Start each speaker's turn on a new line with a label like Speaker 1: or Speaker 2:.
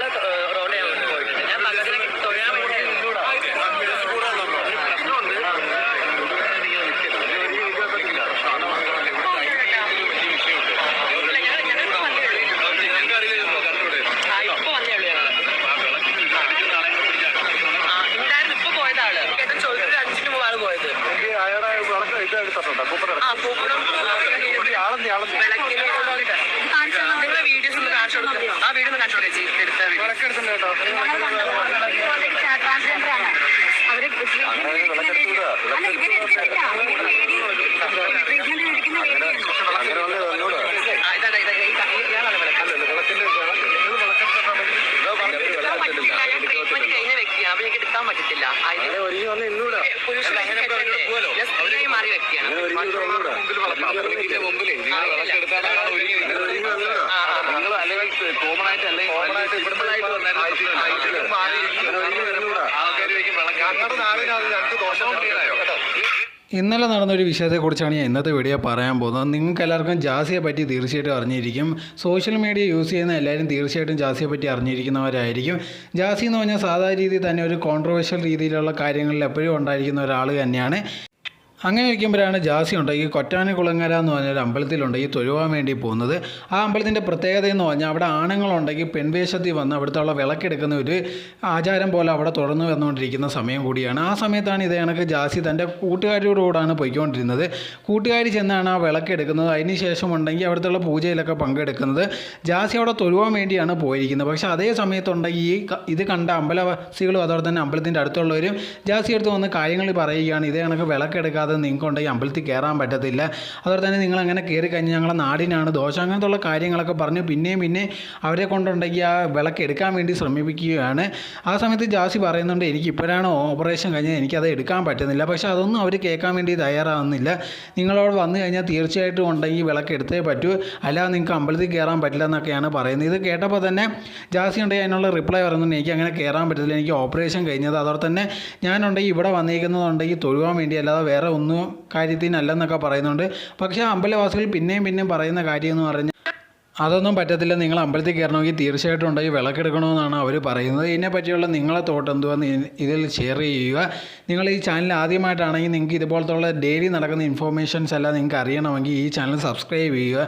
Speaker 1: ഇയാൾ റോഡിൽ പോയിട്ടുണ്ട്. ഞാൻ പകത്തിന് തൊഴാൻ വേണ്ടി പോയത് ആ പൂക്കടം ആളെന്തി ആളെന്തി കേട്ടോ പറ്റത്തില്ല മാറിയ വ്യക്തിയാണ് മുമ്പിൽ വളർത്താം മുമ്പിൽ
Speaker 2: നിങ്ങൾ വളർത്തെടുത്താൽ ഇന്നലെ നടന്നൊരു വിഷയത്തെക്കുറിച്ചാണ് ഞാൻ ഇന്നത്തെ വീഡിയോ പറയാൻ പോകുന്നത്. നിങ്ങൾക്ക് എല്ലാവർക്കും ജാസിയെ പറ്റി തീർച്ചയായിട്ടും അറിഞ്ഞിരിക്കും. സോഷ്യൽ മീഡിയ യൂസ് ചെയ്യുന്ന എല്ലാവരും തീർച്ചയായിട്ടും ജാസിയെ പറ്റി അറിഞ്ഞിരിക്കുന്നവരായിരിക്കും. ജാസി എന്ന് പറഞ്ഞാൽ സാധാരണ രീതിയിൽ തന്നെ ഒരു കോൺട്രവേഴ്ഷ്യൽ രീതിയിലുള്ള കാര്യങ്ങളിൽ എപ്പോഴും ഉണ്ടായിരിക്കുന്ന ഒരാൾ തന്നെയാണ്. അങ്ങനെ ഇരിക്കുമ്പോഴാണ് ജാസി ഉണ്ട്. ഈ കൊറ്റാനിക്കുളങ്ങര എന്ന് പറഞ്ഞൊരു അമ്പലത്തിലുണ്ട്. ഈ തൊഴുവാൻ വേണ്ടി പോകുന്നത്. ആ അമ്പലത്തിന്റെ പ്രത്യേകത എന്ന് പറഞ്ഞാൽ അവിടെ ആണുങ്ങളുണ്ടെങ്കിൽ പെൺവേഷത്തിൽ വന്ന് അവിടുത്തെ ഉള്ള വിളക്കെടുക്കുന്ന ഒരു ആചാരം പോലെ അവിടെ തുടർന്ന് വന്നുകൊണ്ടിരിക്കുന്ന സമയം കൂടിയാണ്. ആ സമയത്താണ് ഇത് കണക്ക് ജാസി തന്റെ കൂട്ടുകാരിയോടുകൂടാണ് പോയിക്കൊണ്ടിരുന്നത്. കൂട്ടുകാരി ചെന്നാണ് ആ വിളക്കെടുക്കുന്നത്. അതിന് ശേഷം ഉണ്ടെങ്കിൽ അവിടുത്തെ ഉള്ള പൂജയിലൊക്കെ പങ്കെടുക്കുന്നത്. ജാസി അവിടെ തൊഴുവാൻ വേണ്ടിയാണ് പോയിരിക്കുന്നത്. പക്ഷേ അതേ സമയത്തുണ്ടെങ്കിൽ ഈ ഇത് കണ്ട അമ്പലവാസികളും അതോടെ തന്നെ അമ്പലത്തിന്റെ അടുത്തുള്ളവരും ജാസി അടുത്ത് വന്ന് കാര്യങ്ങൾ പറയുകയാണ്. ഇതേ കണക്ക് വിളക്കെടുക്കാതെ നിങ്ങൾക്ക് ഈ അമ്പലത്തിൽ കയറാൻ പറ്റത്തില്ല. അതുപോലെ തന്നെ നിങ്ങൾ അങ്ങനെ കയറി കഴിഞ്ഞാൽ ഞങ്ങളുടെ നാടിനാണ് ദോഷം. അങ്ങനത്തെ ഉള്ള കാര്യങ്ങളൊക്കെ പറഞ്ഞ് പിന്നെയും പിന്നെ അവരെ കൊണ്ടുണ്ടെങ്കിൽ ആ വിളക്ക് എടുക്കാൻ വേണ്ടി ശ്രമിപ്പിക്കുകയാണ്. ആ സമയത്ത് ജാസി പറയുന്നുണ്ട് എനിക്ക് ഇപ്പോഴാണ് ഓപ്പറേഷൻ കഴിഞ്ഞത്. എനിക്കത് എടുക്കാൻ പറ്റുന്നില്ല. പക്ഷേ അതൊന്നും അവർ കേൾക്കാൻ വേണ്ടി തയ്യാറാവുന്നില്ല. നിങ്ങളോട് വന്നു കഴിഞ്ഞാൽ തീർച്ചയായിട്ടും ഉണ്ടെങ്കിൽ വിളക്ക് എടുത്തേ പറ്റൂ. അല്ലാതെ നിങ്ങൾക്ക് അമ്പലത്തിൽ കയറാൻ പറ്റില്ല എന്നൊക്കെയാണ് പറയുന്നത്. ഇത് കേട്ടപ്പോൾ തന്നെ ജാസി ഉണ്ടെങ്കിൽ അതിനുള്ള റിപ്ലൈ പറയുന്നുണ്ട് എനിക്ക് അങ്ങനെ കയറാൻ പറ്റത്തില്ല. എനിക്ക് ഓപ്പറേഷൻ കഴിഞ്ഞത്. അതോടെ തന്നെ ഞാനുണ്ടെങ്കിൽ ഇവിടെ വന്നിരിക്കുന്നതുണ്ടെങ്കിൽ തൊഴുവാൻ വേണ്ടി അല്ലാതെ വേറെ ഒന്നും കാര്യത്തിനല്ലെന്നൊക്കെ പറയുന്നുണ്ട്. പക്ഷേ അമ്പലവാസികൾ പിന്നെയും പിന്നെയും പറയുന്ന കാര്യം എന്ന് പറഞ്ഞാൽ അതൊന്നും പറ്റത്തില്ല. നിങ്ങൾ അമ്പലത്തിൽ കയറണമെങ്കിൽ തീർച്ചയായിട്ടും ഉണ്ടെങ്കിൽ വിളക്കെടുക്കണമെന്നാണ് അവർ പറയുന്നത്. ഇതിനെ പറ്റിയുള്ള നിങ്ങളെ തോട്ട് എന്തുവാന്ന് ഇതിൽ ഷെയർ ചെയ്യുക. നിങ്ങൾ ഈ ചാനൽ ആദ്യമായിട്ടാണെങ്കിൽ നിങ്ങൾക്ക് ഇതുപോലത്തുള്ള ഡെയിലി നടക്കുന്ന ഇൻഫോർമേഷൻസ് എല്ലാം നിങ്ങൾക്ക് അറിയണമെങ്കിൽ ഈ ചാനൽ സബ്സ്ക്രൈബ് ചെയ്യുക.